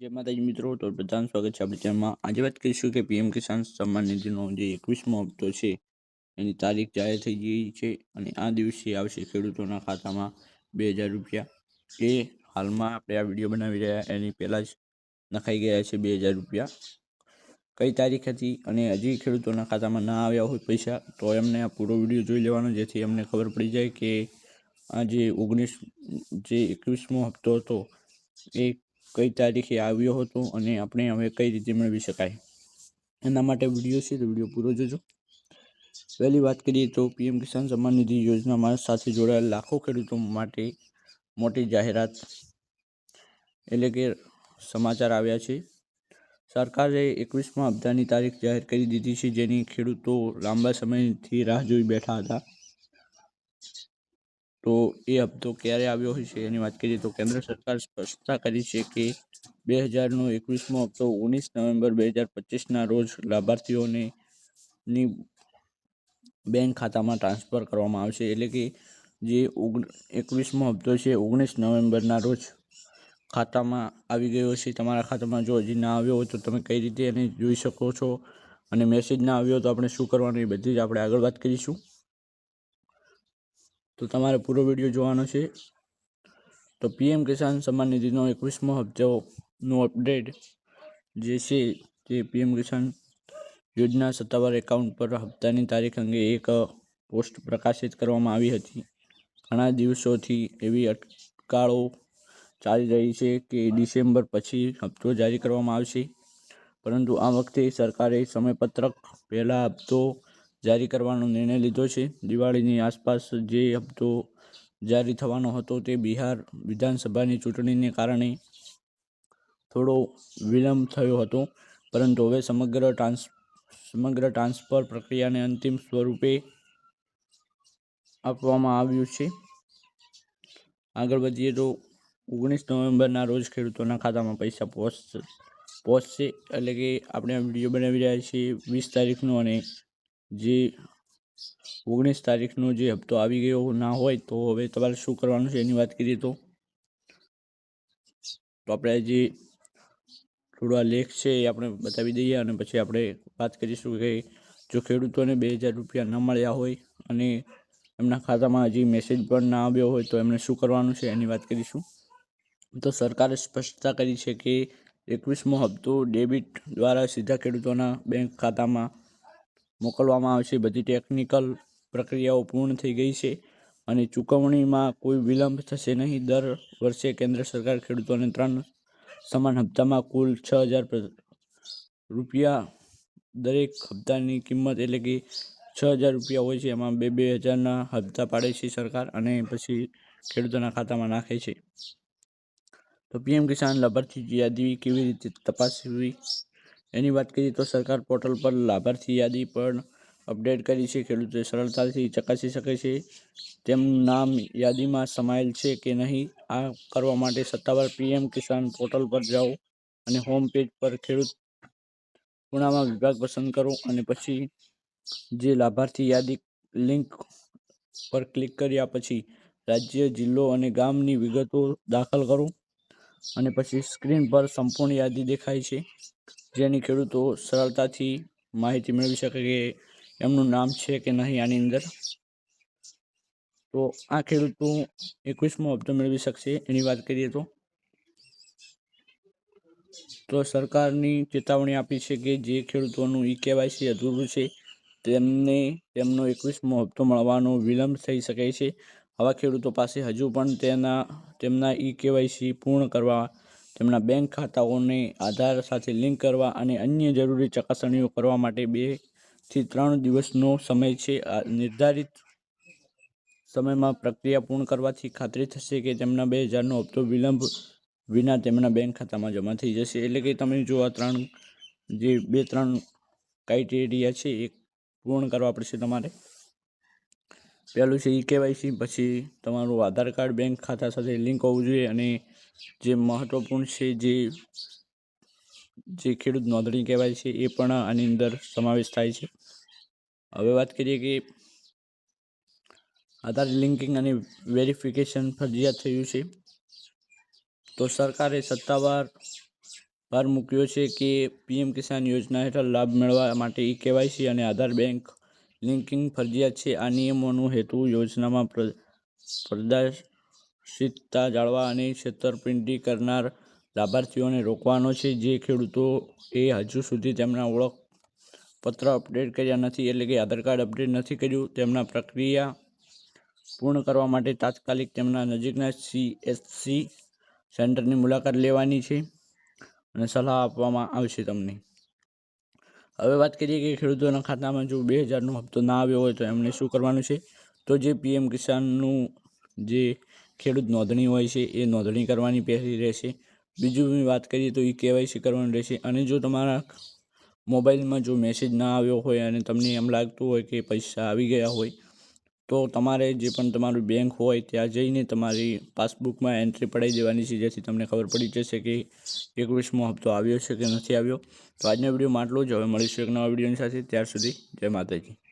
જય માતાજી મિત્રો, તો પ્રધાન સ્વાગત છે આપણી ચેનલમાં. આજે વાત કરીશું કે પીએમ કિસાન સન્માન નિધિનો જે એકવીસમો હપ્તો છે, એની તારીખ જાહેર થઈ ગઈ છે અને આ દિવસે આવશે ખેડૂતોના ખાતામાં બે હજાર રૂપિયા એ હાલમાં આપણે આ વીડિયો બનાવી રહ્યા, એની પહેલાં જ નખાઈ ગયા છે બે હજાર રૂપિયા. કઈ તારીખ હતી અને હજી ખેડૂતોના ખાતામાં ના આવ્યા હોય પૈસા, તો એમને આ પૂરો વીડિયો જોઈ લેવાનો, જેથી અમને ખબર પડી જાય કે આ જે ઓગણીસ, જે એકવીસમો હપ્તો હતો, એ કઈ તારીખે આવ્યો હતો અને આપણે હવે કઈ રીતે મેળવી શકાય. એના માટે વીડિયો છે તો વીડિયો પૂરો જોજો. પહેલી વાત કરીએ તો પીએમ કિસાન સન્માન નિધિ યોજનામાં સાથે જોડાયેલ લાખો ખેડૂતો માટે મોટી જાહેરાત એટલે કે સમાચાર આવ્યા છે. સરકારે એકવીસમાં હપ્તાની તારીખ જાહેર કરી દીધી છે જેની ખેડૂતો લાંબા સમયથી રાહ જોઈ બેઠા હતા. તો એ હપ્તો ક્યારે આવ્યો હશે એની વાત કરીએ તો કેન્દ્ર સરકાર સ્પષ્ટતા કરી છે કે બે હજારનો એકવીસમો હપ્તો ઓગણીસ નવેમ્બર બે હજાર પચીસના રોજ લાભાર્થીઓને ની બેંક ખાતામાં ટ્રાન્સફર કરવામાં આવશે. એટલે કે જે ઓગણ એકવીસમો હપ્તો છે ઓગણીસ નવેમ્બરના રોજ ખાતામાં આવી ગયો છે. તમારા ખાતામાં જો હજી ના આવ્યો હોય તો તમે કઈ રીતે એને જોઈ શકો છો? અને મેસેજ ના આવ્યો તો આપણે શું કરવાનું એ બધી જ આપણે આગળ વાત કરીશું. તો તમારે પૂરો વીડિયો જોવાનો છે. તો પીએમ કિસાન સન્માન નિધિનો એકવીસમો હપ્તોનું અપડેટ જે છે તે પીએમ કિસાન યોજના સત્તાવાર એકાઉન્ટ પર હપ્તાની તારીખ અંગે એક પોસ્ટ પ્રકાશિત કરવામાં આવી હતી. ઘણા દિવસોથી એવી અટકાળો ચાલી રહી છે કે ડિસેમ્બર પછી હપ્તો જારી કરવામાં આવશે. પરંતુ આ વખતે સરકારે સમયપત્રક પહેલાં હપ્તો જારી કરવાનો નિર્ણય લીધો છે. દિવાળીની આસપાસ જે હપ્તો જારી થવાનો હતો તે બિહાર વિધાનસભાની ચૂંટણીને કારણે થોડો વિલંબ થયો હતો. પરંતુ હવે સમગ્ર ટ્રાન્સ, સમગ્ર ટ્રાન્સફર પ્રક્રિયાને અંતિમ સ્વરૂપે આપવામાં આવ્યું છે. આગળ વધીએ તો ઓગણીસ નવેમ્બરના રોજ ખેડૂતોના ખાતામાં પૈસા પહોંચશે પહોંચશે એટલે કે આપણે વીડિયો બનાવી રહ્યા છીએ વીસ તારીખનો અને જે ઓગણીસ તારીખનો જે હપ્તો આવી ગયો ના હોય તો હવે તમારે શું કરવાનું છે એની વાત કરીએ તો? આપણે જે થોડો આ લેખ છે એ આપણે બતાવી દઈએ અને પછી આપણે વાત કરીશું કે જો ખેડૂતોને બે હજાર રૂપિયા ન મળ્યા હોય અને એમના ખાતામાં હજી મેસેજ પણ ના આવ્યો હોય તો એમને શું કરવાનું છે એની વાત કરીશું? તો સરકારે સ્પષ્ટતા કરી છે કે એકવીસમો હપ્તો ડેબિટ દ્વારા સીધા ખેડૂતોના બેંક ખાતામાં મોકલવામાં આવશે બધી ટેકનિકલ પ્રક્રિયાઓ પૂર્ણ થઈ ગઈ છે અને ચૂકવણીમાં કોઈ વિલંબ થશે નહીં. દર વર્ષે કેન્દ્ર સરકાર ખેડૂતોને ત્રણ સમાન હપ્તામાં કુલ છ હજાર રૂપિયા દરેક હપ્તાની કિંમત એટલે કે છ હજાર રૂપિયા હોય છે. એમાં બે બે હજારના હપ્તા પાડે છે સરકાર અને પછી ખેડૂતોના ખાતામાં નાખે છે. તો પીએમ કિસાન લાભાર્થી યાદી કેવી રીતે તપાસવી? એની વાત કરીએ તો સરકાર પોર્ટલ પર લાભાર્થી યાદી પણ અપડેટ કરી છે. ખેડૂતો સરળતાથી ચકાસી શકે છે તેમનું નામ યાદીમાં સમાયેલ છે કે નહીં, આ કરવા માટે સત્તાવાર પીએમ કિસાન પોર્ટલ પર જાઓ અને હોમ પેજ પર ખેડૂત ખૂણામાં વિભાગ પસંદ કરો અને પછી જે લાભાર્થી યાદી લિંક પર ક્લિક કર્યા પછી રાજ્ય, જિલ્લો અને ગામની વિગતો દાખલ કરો અને પછી સ્ક્રીન પર સંપૂર્ણ યાદી દેખાય છે. જેની ખેડૂતો સરળતાથી માહિતી મેળવી શકે કે એમનું નામ છે કે નહીં આની અંદર. તો આ ખેડૂતો એકવીસમો હપ્તો મેળવી શકશે એની વાત કરીએ તો. તો સરકારની ચેતવણી આપી છે કે જે ખેડૂતોનું ઈ કેવાયસી અધૂરું છે, તેમને તેમનો એકવીસમો હપ્તો મળવાનો વિલંબ થઈ શકે છે. આવા ખેડૂતો પાસે હજુ પણ તેના, તેમના ઈ કેવાયસી પૂર્ણ કરવા તેમના બેંક ખાતાઓને આધાર સાથે લિંક કરવા અને અન્ય જરૂરી ચકાસણીઓ કરવા માટે બેથી ત્રણ દિવસનો સમય છે. આ નિર્ધારિત સમયમાં પ્રક્રિયા પૂર્ણ કરવાથી ખાતરી થશે કે તેમના બે હજારનો હપ્તો વિલંબ વિના તેમના બેંક ખાતામાં જમા થઈ જશે. એટલે કે તમે જો આ ત્રણ, જે બે ત્રણ ક્રાઇટેરિયા છે, એ પૂર્ણ કરવા પડશે તમારે. પહેલું છે ઈ કેવાયસી, પછી તમારું આધાર કાર્ડ, બેંક ખાતા સાથે લિંક હોવું જોઈએ અને જે મહત્ત્વપૂર્ણ છે જે જે ખેડૂત નોંધણી કહેવાય છે એ પણ આની અંદર સમાવેશ થાય છે. હવે વાત કરીએ કે આધાર લિંકિંગ અને વેરિફિકેશન ફરજિયાત થયું છે. તો સરકારે સત્તાવાર ભાર મૂક્યો છે કે પીએમ કિસાન યોજના હેઠળ લાભ મેળવવા માટે ઈ કેવાયસી અને આધાર બેંક લિંકિંગ ફરજિયાત છે. આ નિયમોનો હેતુ યોજનામાં પ્ર પારદર્શિતા જાળવવા અને છેતરપિંડી કરનાર લાભાર્થીઓને રોકવાનો છે. જે ખેડૂતોએ હજુ સુધી તેમના ઓળખપત્ર અપડેટ કર્યા નથી એટલે કે આધાર કાર્ડ અપડેટ નથી કર્યું. તેમના પ્રક્રિયા પૂર્ણ કરવા માટે તાત્કાલિક તેમના નજીકના સીએસસી સેન્ટરની મુલાકાત લેવાની છે અને સલાહ આપવામાં આવશે તમને. હવે વાત કરીએ કે ખેડૂતોના ખાતામાં જો બે હજારનો હપ્તો ના આવ્યો હોય તો એમને શું કરવાનું છે? તો જે પીએમ કિસાનનું જે ખેડૂત નોંધણી હોય છે, એ નોંધણી કરવાની પહેલી રહેશે. બીજું વાત કરીએ તો એ કેવાયસી કરવાનું રહેશે. અને જો તમારા મોબાઈલમાં જો મેસેજ ના આવ્યો હોય અને તમને એમ લાગતું હોય કે પૈસા આવી ગયા હોય તો તમારે જે પણ તમારું બેંક હોય ત્યાં જઈને તમારી પાસબુકમાં એન્ટ્રી પડાવી દેવાની છે. જેથી તમને ખબર પડી જશે કે એકવીસમો હપ્તો આવ્યો છે કે નથી આવ્યો. તો આજના વિડીયોમાં આટલું જ. હવે મળીશું એક નવા વિડીયોની સાથે. ત્યાર સુધી જય માતાજી.